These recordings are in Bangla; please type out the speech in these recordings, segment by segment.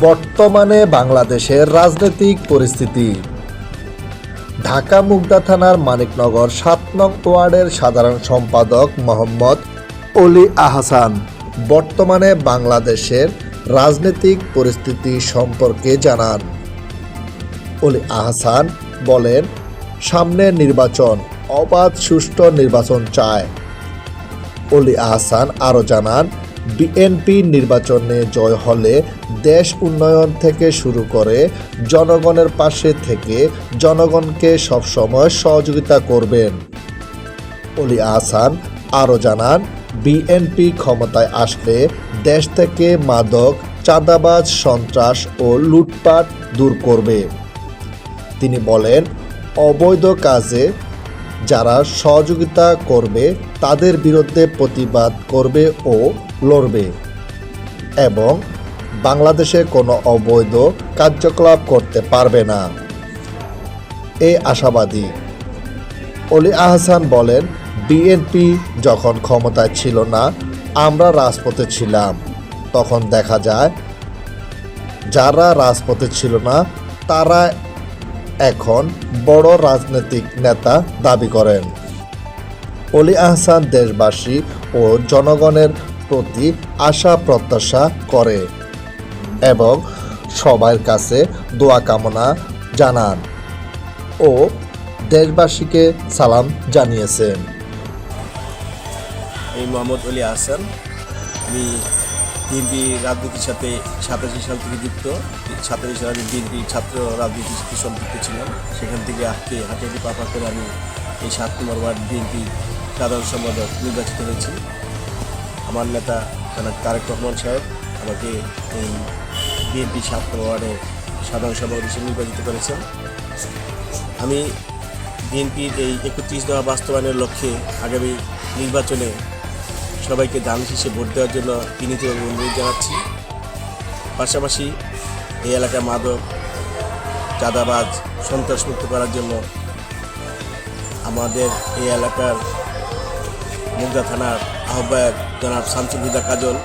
বর্তমানে বাংলাদেশের রাজনৈতিক পরিস্থিতি। ঢাকা মুগদা থানার মানিকনগর সাত নং ওয়ার্ডের সাধারণ সম্পাদক মোহাম্মদ অলি আহসান। বর্তমানে বাংলাদেশের রাজনৈতিক পরিস্থিতি সম্পর্কে জানান। অলি আহসান বলেন সামনের নির্বাচন, অবাধ সুষ্ঠু নির্বাচন চায়। অলি আহসান আরও জানান বিএনপি নির্বাচনে জয় হলে দেশ উন্নয়ন থেকে শুরু করে জনগণের পাশে থেকে জনগণকে সবসময় সহযোগিতা করবেন। অলি আহসান আরও জানান, বিএনপি ক্ষমতায় আসলে দেশ থেকে মাদক, চাঁদাবাজ, সন্ত্রাস ও লুটপাট দূর করবে। তিনি বলেন, অবৈধ কাজে যারা সহযোগিতা করবে, তাদের বিরুদ্ধে প্রতিবাদ করবে ও লড়বে এবং বাংলাদেশে কোনো অবৈধ কার্যকলাপ করতে পারবে না। এ আশাবাদী। অলি আহসান বলেন, বিএনপি যখন ক্ষমতায় ছিল না, আমরা রাজপথে ছিলাম। তখন দেখা যায়, যারা রাজপথে ছিল না, তারা এখন বড় রাজনৈতিক নেতা দাবি করেন। অলি আহসান দেশবাসী ও জনগণের প্রতি আশা প্রত্যাশা করে এবং সবার কাছে দোয়া কামনা জানান ও দেশবাসীকে সালাম জানিয়েছেন। আমি মোহাম্মদ অলি আহসান। আমি বিএনপি রাজনীতির সাথে সাতাশি সাল থেকে যুক্ত। সাতাশি সালে আমি বিএনপি ছাত্র রাজনীতির সাথে সম্পৃক্ত ছিলাম। সেখান থেকে আজকে হাঁটাহাঁটি পাপা করে আমি এই সাত নম্বর ওয়ার্ড বিএনপি সাধারণ সম্পাদক নির্বাচিত হয়েছি। আমার নেতা তারেক রহমান সাহেব আমাকে এই বিএনপি সাত নম্বর ওয়ার্ডের সাধারণ সম্পাদক হিসেবে নির্বাচিত করেছেন। আমি বিএনপির এই একত্রিশ দফা বাস্তবায়নের লক্ষ্যে আগামী নির্বাচনে সবাইকে দান হিসেবে ভোট দেওয়ার জন্য বিনীত অনুরোধ জানাচ্ছি। পাশাপাশি এই এলাকার মাদক, চাঁদাবাজ, সন্ত্রাসমুক্ত করার জন্য আমাদের এই এলাকার মুগদা থানার আহ্বায়ক জনাব শামসুল হুদা কাজল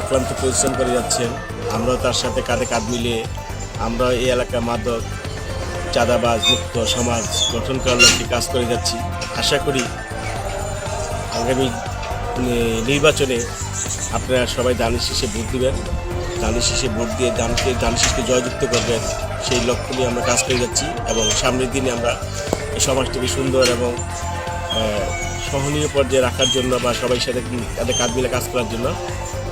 অক্লান্ত পরিশ্রম করে যাচ্ছেন। আমরাও তার সাথে কাঁধে কাঁধ মিলিয়ে আমরা এই এলাকার মাদক, চাঁদাবাজ, মুক্ত সমাজ গঠন করার লক্ষ্যে কাজ করে যাচ্ছি। আশা করি আগামী নির্বাচনে আপনারা সবাই দানিশ শেষে ভোট দেবেন। দানিশ শেষে ভোট দিয়ে দানকে দান শেষকে জয়যুক্ত করবেন। সেই লক্ষ্য নিয়ে আমরা কাজ করে যাচ্ছি এবং সামনের দিনে আমরা এই সমাজটাকে সুন্দর এবং সহনীয় পর্যায়ে রাখার জন্য বা সবাই সাথে তাদের কাজ মিলে কাজ করার জন্য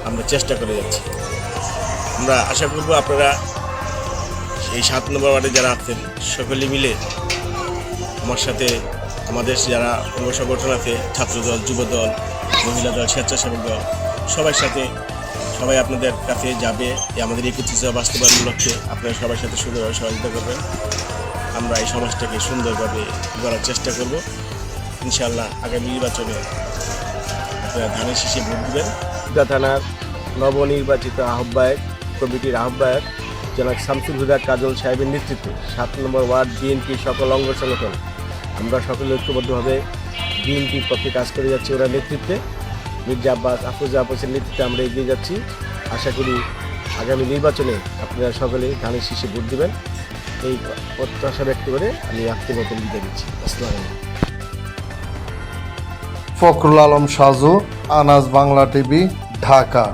আমরা চেষ্টা করে যাচ্ছি। আমরা আশা করব আপনারা এই সাত নম্বর ওয়ার্ডে যারা আছেন, সকলে মিলে আমার সাথে আমাদের যারা অঙ্গ সংগঠন আছে, ছাত্রদল, যুবদল মহিলা দল স্বেচ্ছাসেবক দল। সবার সাথে সবাই আপনাদের কাছে যাবে। এই আমাদের একত্রিশ বাস্তবায়নের লক্ষ্যে আপনারা সবার সাথে সুন্দরভাবে সহযোগিতা করবেন। আমরা এই সমাজটাকে সুন্দরভাবে গড়ার চেষ্টা করব। ইনশাআল্লাহ আগামী নির্বাচনে আপনারা ধানের শীষে ভোট দেবেন। থানার নবনির্বাচিত আহ্বায়ক, কমিটির আহ্বায়ক, জনাব শামসুল হুদা কাজল সাহেবের নেতৃত্বে সাত নম্বর ওয়ার্ড বিএনপি সকল অঙ্গ সংগঠন। আমরা সকলে ঐক্যবদ্ধভাবে বিএনপির পক্ষে কাজ করে যাচ্ছি ওরা নেতৃত্বে। মির্জা আব্বাস, আফরুজ আব্বাসের নেতৃত্বে আমরা এগিয়ে যাচ্ছি। আশা করি আগামী নির্বাচনে আপনারা সকলে ধানের শীষে ভোট দেবেন। এই প্রত্যাশা ব্যক্ত করে আমি আজকের মতন বিদায় দিচ্ছি আসসালাম ফখরুল আলম সাজু, আনাজ বাংলা টিভি, ঢাকা।